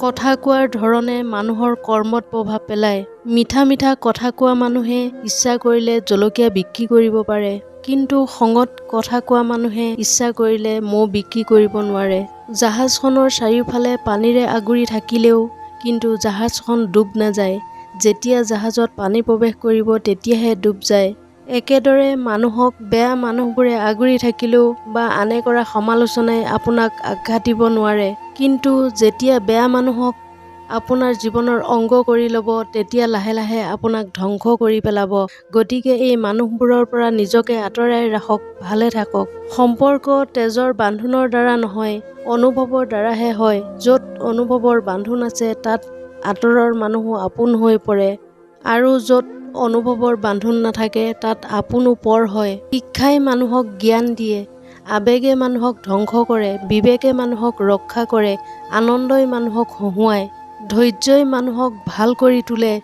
কথা কোৱাৰ ধৰণে মানুহৰ কৰ্মত প্ৰভাৱ পেলায় মিঠা মিঠা কথা কোৱা মানুহে ইচ্ছা কৰিলে জলকীয়া বিক্ৰী কৰিব পাৰে। কিন্তু খঙত কথা কোৱা মানুহে ইচ্ছা কৰিলে মৌ বিক্ৰী কৰিব নোৱাৰে। জাহাজখনৰ চাৰিওফালে পানীৰে আগুৰি থাকিলেও কিন্তু জাহাজখন ডুব নাযায়। যেতিয়া জাহাজত পানী প্ৰৱেশ কৰিব তেতিয়াহে ডুব যায়। একেদৰে মানুহক বেয়া মানুহবোৰে আগুৰি থাকিলেও বা আনে কৰা সমালোচনাই আপোনাক আঘাত দিব নোৱাৰে। কিন্তু যেতিয়া বেয়া মানুহক আপোনাৰ জীৱনৰ অংগ কৰি ল'ব তেতিয়া লাহে লাহে আপোনাক ধ্বংস কৰি পেলাব। গতিকে এই মানুহবোৰৰ পৰা নিজকে আঁতৰাই ৰাখক ভালে থাকক। সম্পৰ্ক তেজৰ বান্ধোনৰ দ্বাৰা নহয় অনুভৱৰ দ্বাৰাহে হয়। য'ত অনুভৱৰ বান্ধোন আছে তাত আঁতৰৰ মানুহো আপোন হৈ পৰে। আৰু য'ত অনুভৱৰ বান্ধোন নাথাকে তাত আপোনো পৰ হয়। শিক্ষাই মানুহক জ্ঞান দিয়ে আৱেগে মানুহক ধ্বংস কৰে বিবেকে মানুহক ৰক্ষা কৰে আনন্দই মানুহক হহুৱায় ধৈৰ্যই মানুহক ভাল কৰি তোলে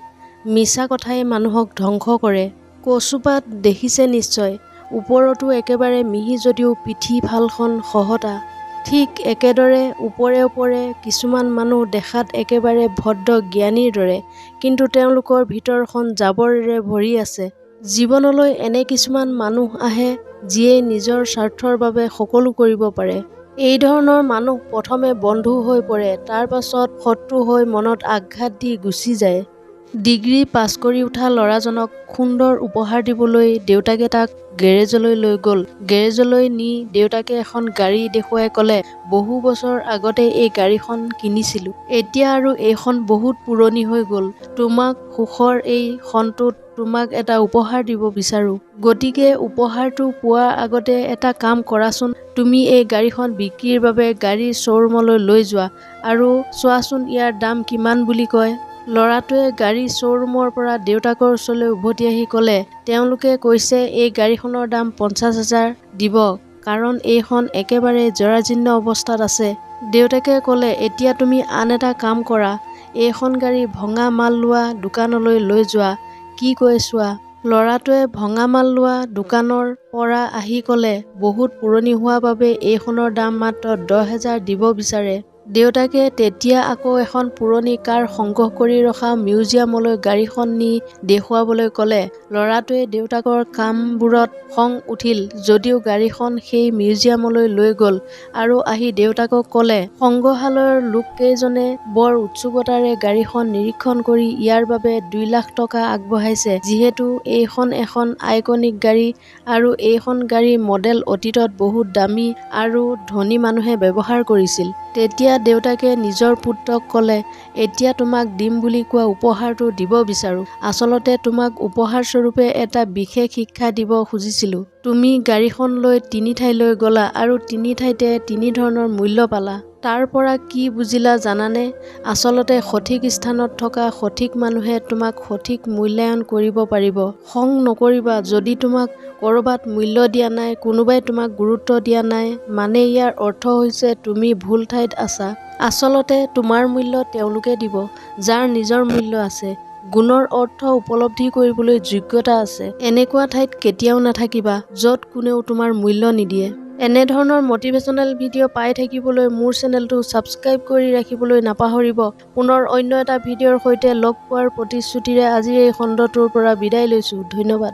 মিছা কথাই মানুহক ধ্বংস কৰে। কচুপাত দেখিছে নিশ্চয় ওপৰতো একেবাৰে মিহি যদিও পিঠি ফালখন খহটা ঠিক একেদৰে ওপৰে ওপৰে কিছুমান মানুহ দেখাত একেবাৰে ভদ্ৰ জ্ঞানীৰ দৰে কিন্তু তেওঁলোকৰ ভিতৰখন জাবৰেৰে ভৰি আছে। জীৱনলৈ এনে কিছুমান মানুহ আহে যিয়ে নিজৰ স্বাৰ্থৰ বাবে সকলো কৰিব পাৰে। এই ধৰণৰ মানুহ প্ৰথমে বন্ধু হৈ পৰে তাৰ পাছত শত্ৰু হৈ মনত আঘাত দি গুচি যায়। ডিগ্ৰী পাছ কৰি উঠা ল'ৰাজনক সুন্দৰ উপহাৰ দিবলৈ দেউতাকে তাক গেৰেজলৈ লৈ গ'ল। গেৰেজলৈ নি দেউতাকে এখন গাড়ী দেখুৱাই ক'লে বহু বছৰ আগতে এই গাড়ীখন কিনিছিলোঁ। এতিয়া আৰু এইখন বহুত পুৰণি হৈ গ'ল। তোমাক সুখৰ এই ক্ষণটোত তোমাক এটা উপহাৰ দিব বিচাৰোঁ। গতিকে উপহাৰটো পোৱাৰ আগতে এটা কাম কৰাচোন। তুমি এই গাড়ীখন বিক্ৰীৰ বাবে গাড়ীৰ শ্ব'ৰুমলৈ লৈ যোৱা। আৰু চোৱাচোন ইয়াৰ দাম কিমান বুলি কয়। ল'ৰাটোৱে গাড়ী শ্ব'ৰুমৰ পৰা দেউতাকৰ ওচৰলৈ উভতি আহি ক'লে তেওঁলোকে কৈছে এই গাড়ীখনৰ দাম পঞ্চাছ হাজাৰ দিব কাৰণ এইখন একেবাৰে জৰাজীৰ্ণ অৱস্থাত আছে। দেউতাকে ক'লে এতিয়া তুমি আন এটা কাম কৰা এইখন গাড়ী ভঙা মাল লোৱা দোকানলৈ লৈ যোৱা। কি কয় চোৱা? ল'ৰাটোৱে ভঙা মাল লোৱা দোকানৰ পৰা আহি ক'লে বহুত পুৰণি হোৱা বাবে এইখনৰ দাম মাত্ৰ দহ হেজাৰ দিব বিচাৰে। দেউতাকে তেতিয়া আকৌ এখন পুৰণি কাৰ সংগ্ৰহ কৰি ৰখা মিউজিয়ামলৈ গাড়ীখন নি দেখুৱাবলৈ ক'লে। ল'ৰাটোৱে দেউতাকৰ কামবোৰত খং উঠিল যদিও গাড়ীখন সেই মিউজিয়ামলৈ লৈ গ'ল আৰু আহি দেউতাকক ক'লে সংগ্ৰহালয়ৰ লোককেইজনে বৰ উৎসুকতাৰে গাড়ীখন নিৰীক্ষণ কৰি ইয়াৰ বাবে দুই লাখ টকা আগবঢ়াইছে। যিহেতু এইখন এখন আইকনিক গাড়ী আৰু এইখন গাড়ী মডেল অতীতত বহুত দামী আৰু ধনী মানুহে ব্যৱহাৰ কৰিছিল। তেতিয়া দেউতাকে নিজৰ পুত্ৰক ক'লে এতিয়া তোমাক দিম বুলি কোৱা উপহাৰটো দিব বিচাৰোঁ। আচলতে তোমাক উপহাৰস্বৰূপে এটা বিশেষ শিক্ষা দিব খুজিছিলোঁ। তুমি গাড়ীখন লৈ তিনি ঠাইলৈ গ'লা আৰু তিনি ঠাইতে তিনি ধৰণৰ মূল্য পালা। তাৰ পৰা কি বুজিলা জানানে? আচলতে সঠিক স্থানত থকা সঠিক মানুহে তোমাক সঠিক মূল্যায়ন কৰিব পাৰিব। খং নকৰিবা যদি তোমাক ক'ৰবাত মূল্য দিয়া নাই কোনোবাই তোমাক গুৰুত্ব দিয়া নাই মানে ইয়াৰ অৰ্থ হৈছে তুমি ভুল ঠাইত আছা। আচলতে তোমাৰ মূল্য তেওঁলোকে দিব যাৰ নিজৰ মূল্য আছে। গুণৰ অৰ্থ উপলব্ধি কৰিবলৈ যোগ্যতা আছে। এনেকুৱা ঠাইত কেতিয়াও নাথাকিবা য'ত কোনেও তোমাৰ মূল্য নিদিয়ে। এনেধৰণৰ মটিভেশ্যনেল ভিডিঅ' পাই থাকিবলৈ মোৰ চেনেলটো ছাবস্ক্ৰাইব কৰি ৰাখিবলৈ নাপাহৰিব। পুনৰ অন্য এটা ভিডিঅ'ৰ সৈতে লগ পোৱাৰ প্ৰতিশ্ৰুতিৰে আজিৰ এই খণ্ডটোৰ পৰা বিদায় লৈছোঁ। ধন্যবাদ।